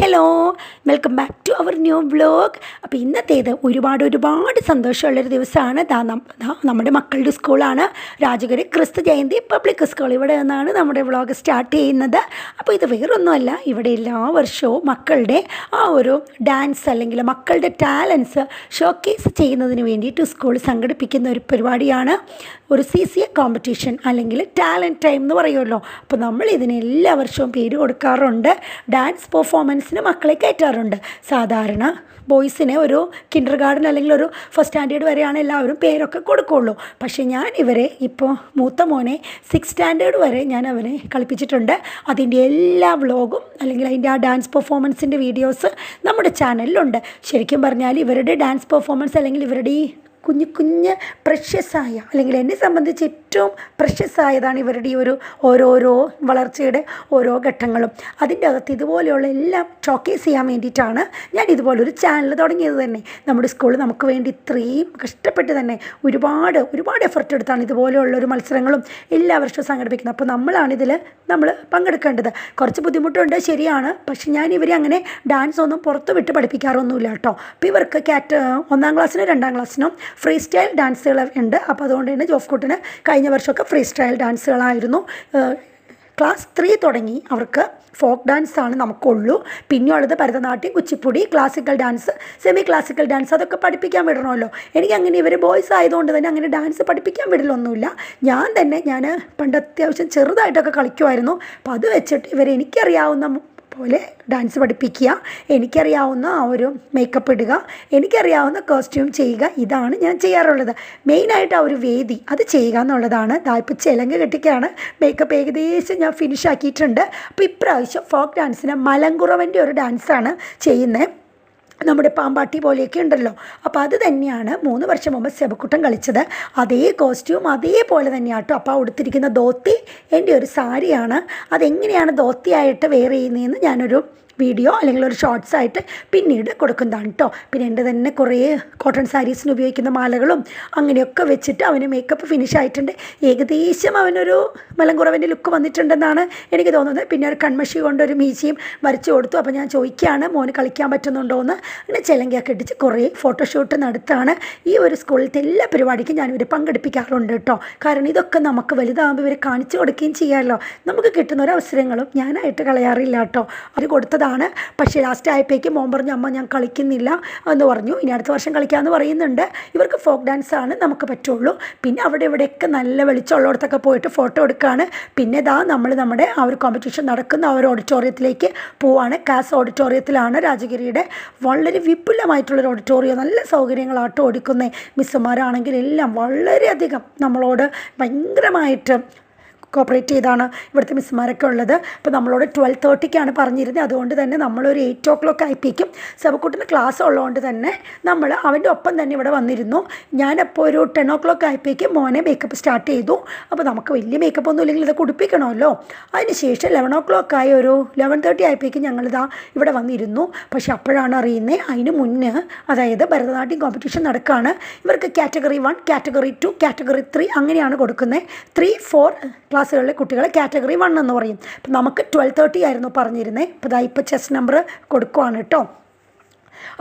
Hello welcome back to our new vlog അപ്പോൾ ഇന്നത്തേത് ഒരുപാട് ഒരുപാട് സന്തോഷമുള്ളൊരു ദിവസമാണ്. ദാ നമ്മുടെ മക്കളുടെ സ്കൂളാണ്. രാജഗിരി ക്രിസ്തു ജയന്തി പബ്ലിക് സ്കൂൾ ഇവിടെ നിന്നാണ് നമ്മുടെ വ്ളോഗ് സ്റ്റാർട്ട് ചെയ്യുന്നത്. അപ്പോൾ ഇത് വേറൊന്നുമല്ല ഇവിടെ എല്ലാ വർഷവും മക്കളുടെ ആ ഒരു ഡാൻസ് അല്ലെങ്കിൽ മക്കളുടെ ടാലൻസ് ഷോക്കേസ് ചെയ്യുന്നതിന് വേണ്ടിയിട്ട് സ്കൂൾ സംഘടിപ്പിക്കുന്ന ഒരു പരിപാടിയാണ്. ഒരു സി സി എ കോമ്പറ്റീഷൻ അല്ലെങ്കിൽ ടാലന്റ് ടൈം എന്ന് പറയുമല്ലോ. അപ്പോൾ നമ്മൾ ഇതിന് എല്ലാ വർഷവും പേര് കൊടുക്കാറുണ്ട്. ഡാൻസ് പെർഫോമൻസിന് മക്കളെ കയറ്റാറുണ്ട്. സാധാരണ ബോയ്സിനെ ഒരു കിൻഡർ ഗാർഡൻ അല്ലെങ്കിൽ ഒരു ഫസ്റ്റ് സ്റ്റാൻഡേർഡ് വരെയാണ് എല്ലാവരും പേരൊക്കെ കൊടുക്കുകയുള്ളൂ പക്ഷേ ഞാൻ ഇവരെ ഇപ്പോൾ മൂത്ത മോനെ സിക്സ് സ്റ്റാൻഡേർഡ് വരെ ഞാൻ അവനെ കളിപ്പിച്ചിട്ടുണ്ട്. അതിന്റെ എല്ലാ വ്ളോഗും അല്ലെങ്കിൽ അതിന്റെ ആ ഡാൻസ് പെർഫോമൻസിന്റെ വീഡിയോസ് നമ്മുടെ ചാനലിലുണ്ട് ശരിക്കും പറഞ്ഞാൽ ഇവരുടെ ഡാൻസ് പെർഫോമൻസ് അല്ലെങ്കിൽ ഇവരുടെ ഈ കുഞ്ഞു കുഞ്ഞ് പ്രഷ്യസായ അല്ലെങ്കിൽ എന്നെ സംബന്ധിച്ച് ഏറ്റവും പ്രഷ്യസായതാണ് ഇവരുടെ ഈ ഒരു ഓരോരോ വളർച്ചയുടെ ഓരോ ഘട്ടങ്ങളും. അതിന്റെ അകത്ത് ഇതുപോലെയുള്ള എല്ലാം ഷോക്കേസ് ചെയ്യാൻ വേണ്ടിയിട്ടാണ് ഞാൻ ഇതുപോലൊരു ചാനൽ തുടങ്ങിയത് തന്നെ. നമ്മുടെ സ്കൂൾ നമുക്ക് വേണ്ടി ഇത്രയും കഷ്ടപ്പെട്ട് തന്നെ ഒരുപാട് ഒരുപാട് എഫർട്ട് എടുത്താണ് ഇതുപോലെയുള്ള ഒരു മത്സരങ്ങളും എല്ലാ വർഷവും സംഘടിപ്പിക്കുന്നത്. അപ്പോൾ നമ്മളാണിതിൽ നമ്മൾ പങ്കെടുക്കേണ്ടത്. കുറച്ച് ബുദ്ധിമുട്ടുണ്ട് ശരിയാണ്. പക്ഷെ ഞാൻ ഇവരെ അങ്ങനെ ഡാൻസ് ഒന്നും പുറത്ത് വിട്ട് പഠിപ്പിക്കാറൊന്നുമില്ല കേട്ടോ. അപ്പോൾ ഇവർക്ക് കാറ്റ് ഒന്നാം ക്ലാസ്സിനും രണ്ടാം ക്ലാസ്സിനും ഫ്രീ സ്റ്റൈൽ ഡാൻസുകൾ ഉണ്ട്. അപ്പോൾ അതുകൊണ്ട് തന്നെ ജോഫ്കുട്ടിന് കഴിഞ്ഞ വർഷമൊക്കെ ഫ്രീ സ്റ്റൈൽ ഡാൻസുകളായിരുന്നു ക്ലാസ് ത്രീ തുടങ്ങി. അവർക്ക് ഫോക്ക് ഡാൻസ് ആണ് നമുക്കുള്ളൂ. പിന്നെയുള്ളത് Bharatanatyam Kuchipudi classical dance semi classical dance അതൊക്കെ പഠിപ്പിക്കാൻ വിടണമല്ലോ. എനിക്ക് അങ്ങനെ ഇവർ ബോയ്സ് ആയതുകൊണ്ട് തന്നെ അങ്ങനെ ഡാൻസ് പഠിപ്പിക്കാൻ വിടലൊന്നുമില്ല. ഞാൻ തന്നെ ഞാൻ പണ്ട് അത്യാവശ്യം ചെറുതായിട്ടൊക്കെ കളിക്കുമായിരുന്നു അപ്പോൾ അത് വെച്ചിട്ട് ഇവർ എനിക്കറിയാവുന്ന പോലെ ഡാൻസ് പഠിപ്പിക്കുക. എനിക്കറിയാവുന്ന ആ ഒരു മേക്കപ്പ് ഇടുക. എനിക്കറിയാവുന്ന കോസ്റ്റ്യൂം ചെയ്യുക. ഇതാണ് ഞാൻ ചെയ്യാറുള്ളത്. മെയിനായിട്ട് ആ ഒരു വേദി അത് ചെയ്യുക എന്നുള്ളതാണ്. ദാ ഇപ്പോൾ ചിലങ്ക് കെട്ടിക്കാണ്. മേക്കപ്പ് ഏകദേശം ഞാൻ ഫിനിഷ് ആക്കിയിട്ടുണ്ട്. അപ്പോൾ ഇപ്രാവശ്യം ഫോക്ക് ഡാൻസിന് മലങ്കുറവന്റെ ഒരു ഡാൻസാണ് ചെയ്യുന്നത് നമ്മുടെ പാമ്പാട്ടി പോലെയൊക്കെ ഉണ്ടല്ലോ. അപ്പോൾ അത് തന്നെയാണ് മൂന്ന് വർഷം മുമ്പ് സെബക്കുട്ടൻ കളിച്ചത്. അതേ കോസ്റ്റ്യൂം അതേപോലെ തന്നെയാട്ടോ അപ്പോൾ ആ ഉടുത്തിരിക്കുന്ന ധോത്തി എന്റെ ഒരു സാരിയാണ്. അതെങ്ങനെയാണ് ധോത്തിയായിട്ട് വെയർ ചെയ്യുന്നതെന്ന് ഞാനൊരു വീഡിയോ അല്ലെങ്കിൽ ഒരു ഷോർട്സ് ആയിട്ട് പിന്നീട് കൊടുക്കുന്നതാണ് കേട്ടോ പിന്നെ എന്റെ തന്നെ കുറേ കോട്ടൺ സാരീസിന് ഉപയോഗിക്കുന്ന മാലകളും അങ്ങനെയൊക്കെ വെച്ചിട്ട് അവന് മേക്കപ്പ് ഫിനിഷ് ആയിട്ടുണ്ട്. ഏകദേശം അവനൊരു മലങ്കുറവന്റെ ലുക്ക് വന്നിട്ടുണ്ടെന്നാണ് എനിക്ക് തോന്നുന്നത്. പിന്നെ ഒരു കൺമഷി കൊണ്ട് ഒരു മീശയും വരച്ചു കൊടുത്തു. അപ്പോൾ ഞാൻ ചോദിക്കുകയാണ് മോന് കളിക്കാൻ പറ്റുന്നുണ്ടോ എന്ന്. അങ്ങനെ ചിലങ്കയൊക്കെ ഇടിച്ച് കുറേ ഫോട്ടോഷൂട്ട് നടത്താണ്. ഈ ഒരു സ്കൂളിലത്തെ എല്ലാ പരിപാടിക്കും ഞാൻ ഇവരെ പങ്കെടുപ്പിക്കാറുണ്ട് കേട്ടോ കാരണം ഇതൊക്കെ നമുക്ക് വലുതാകുമ്പോൾ ഇവരെ കാണിച്ചു കൊടുക്കുകയും ചെയ്യാമല്ലോ. നമുക്ക് കിട്ടുന്ന ഒരു അവസരങ്ങളും ഞാനായിട്ട് കളയാറില്ല കേട്ടോ അവർ കൊടുത്തതാണ് പക്ഷേ ലാസ്റ്റ് ആയപ്പോഴേക്കും മോൻ പറഞ്ഞു അമ്മ ഞാൻ കളിക്കുന്നില്ല എന്ന് പറഞ്ഞു. ഇനി അടുത്ത വർഷം കളിക്കാമെന്ന് പറയുന്നുണ്ട്. ഇവർക്ക് ഫോക്ക് ഡാൻസ് ആണ് നമുക്ക് പറ്റുള്ളൂ. പിന്നെ അവിടെ ഇവിടെയൊക്കെ നല്ല വെളിച്ചമുള്ളിടത്തൊക്കെ പോയിട്ട് ഫോട്ടോ എടുക്കുകയാണ് പിന്നെ ഇതാ നമ്മൾ നമ്മുടെ ആ ഒരു കോമ്പറ്റീഷൻ നടക്കുന്ന ആ ഒരു ഓഡിറ്റോറിയത്തിലേക്ക് പോവാണ്. കാസ് ഓഡിറ്റോറിയത്തിലാണ് രാജഗിരിയുടെ വളരെ വിപുലമായിട്ടുള്ളൊരു ഓഡിറ്റോറിയം നല്ല സൗകര്യങ്ങളാട്ടോ ഒരുക്കുന്നത് മിസ്സുമാരാണെങ്കിൽ എല്ലാം വളരെയധികം നമ്മളോട് ഭയങ്കരമായിട്ട് കോപ്പറേറ്റ് ചെയ്താണ് ഇവിടുത്തെ മിസ്സുമാരൊക്കെ ഉള്ളത്. അപ്പോൾ നമ്മളോട് ട്വൽവ് തേർട്ടിക്കാണ് പറഞ്ഞിരുന്നത്. അതുകൊണ്ട് തന്നെ നമ്മളൊരു എയ്റ്റ് ഓ ക്ലോക്ക് ആയിപ്പിക്കും സബക്കുട്ടിന് ക്ലാസ് ഉള്ളതുകൊണ്ട് തന്നെ നമ്മൾ അവന്റെ ഒപ്പം തന്നെ ഇവിടെ വന്നിരുന്നു. ഞാനപ്പോൾ ഒരു ടെൻ ഓ ക്ലോക്ക് ആയിപ്പിക്കും മോനെ മേക്കപ്പ് സ്റ്റാർട്ട് ചെയ്തു. അപ്പോൾ നമുക്ക് വലിയ മേക്കപ്പ് ഒന്നും ഇല്ലെങ്കിൽ ഇത് കുടിപ്പിക്കണമല്ലോ. അതിനുശേഷം ലെവൻ ഓ ക്ലോക്ക് ആയി ഒരു ലെവൻ തേർട്ടി ആയപ്പോഴേക്കും ഞങ്ങളിതാ ഇവിടെ വന്നിരുന്നു. പക്ഷേ അപ്പോഴാണ് അറിയുന്നത് അതിന് മുന്നേ അതായത് ഭരതനാട്യം കോമ്പറ്റീഷൻ നടക്കുകയാണ് ഇവർക്ക് category one category two category three അങ്ങനെയാണ് കൊടുക്കുന്നത് ത്രീ ഫോർ ക്ലാസ്സുകളിലെ കുട്ടികളെ കാറ്റഗറി വൺ എന്ന് പറയും. അപ്പം നമുക്ക് ട്വൽവ് തേർട്ടി ആയിരുന്നു പറഞ്ഞിരുന്നത് അപ്പോൾ ഇതാ ഇപ്പോൾ ചെസ് നമ്പർ കൊടുക്കുവാണ് കേട്ടോ.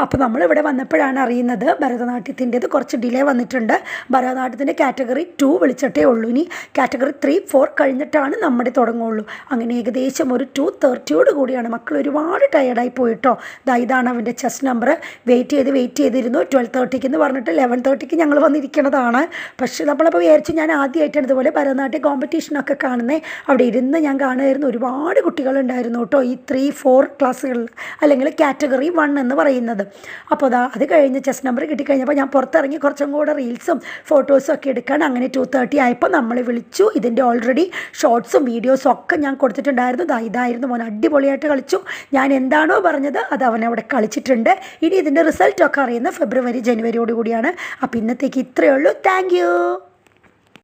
അപ്പോൾ നമ്മളിവിടെ വന്നപ്പോഴാണ് അറിയുന്നത് ഭരതനാട്യത്തിന്റെത് കുറച്ച് ഡിലേ വന്നിട്ടുണ്ട്. ഭരതനാട്യത്തിന്റെ കാറ്റഗറി ടു വിളിച്ചിട്ടേ ഉള്ളൂ. ഇനി കാറ്റഗറി ത്രീ ഫോർ കഴിഞ്ഞിട്ടാണ് നമ്മുടെ തുടങ്ങുള്ളൂ അങ്ങനെ ഏകദേശം ഒരു ടു തേർട്ടിയോട് കൂടിയാണ്. മക്കൾ ഒരുപാട് ടയർഡായി പോയിട്ടോ. ദാ ഇതാണ് അവന്റെ ചെസ്റ്റ് നമ്പർ. വെയിറ്റ് ചെയ്ത് വെയിറ്റ് ചെയ്തിരുന്നു. ട്വൽവ് തേർട്ടിക്ക് എന്ന് പറഞ്ഞിട്ട് ലെവൻ തേർട്ടിക്ക് ഞങ്ങൾ വന്നിരിക്കുന്നതാണ്. പക്ഷേ നമ്മളപ്പോൾ വിചാരിച്ചു ഞാൻ ആദ്യമായിട്ടാണ് ഇതുപോലെ ഭരതനാട്യ കോമ്പറ്റീഷനൊക്കെ കാണുന്നത് അവിടെ ഇരുന്ന് ഞാൻ കാണുമായിരുന്നു. ഒരുപാട് കുട്ടികളുണ്ടായിരുന്നു കേട്ടോ. ഈ ത്രീ ഫോർ ക്ലാസ്സുകളിൽ. അല്ലെങ്കിൽ കാറ്റഗറി വൺ എന്ന് പറയുന്നത്. അപ്പോൾ അതാ അത് കഴിഞ്ഞ് ചെസ് നമ്പർ കിട്ടിക്കഴിഞ്ഞപ്പോൾ ഞാൻ പുറത്തിറങ്ങി കുറച്ചും കൂടെ റീൽസും ഫോട്ടോസും ഒക്കെ എടുക്കാൻ അങ്ങനെ ടു തേർട്ടി ആയപ്പോൾ നമ്മൾ വിളിച്ചു. ഇതിന്റെ ഓൾറെഡി ഷോർട്സും വീഡിയോസും ഒക്കെ ഞാൻ കൊടുത്തിട്ടുണ്ടായിരുന്നു. ദാ ഇതായിരുന്നു മോൻ അടിപൊളിയായിട്ട് കളിച്ചു. ഞാൻ എന്താണോ പറഞ്ഞത് അത് അവൻ അവിടെ കളിച്ചിട്ടുണ്ട്. ഇനി ഇതിന്റെ റിസൾട്ടൊക്കെ അറിയുന്നത് ഫെബ്രുവരി ജനുവരിയോട് കൂടിയാണ്. അപ്പോൾ ഇന്നത്തേക്ക് ഇത്രയേ ഉള്ളൂ. താങ്ക്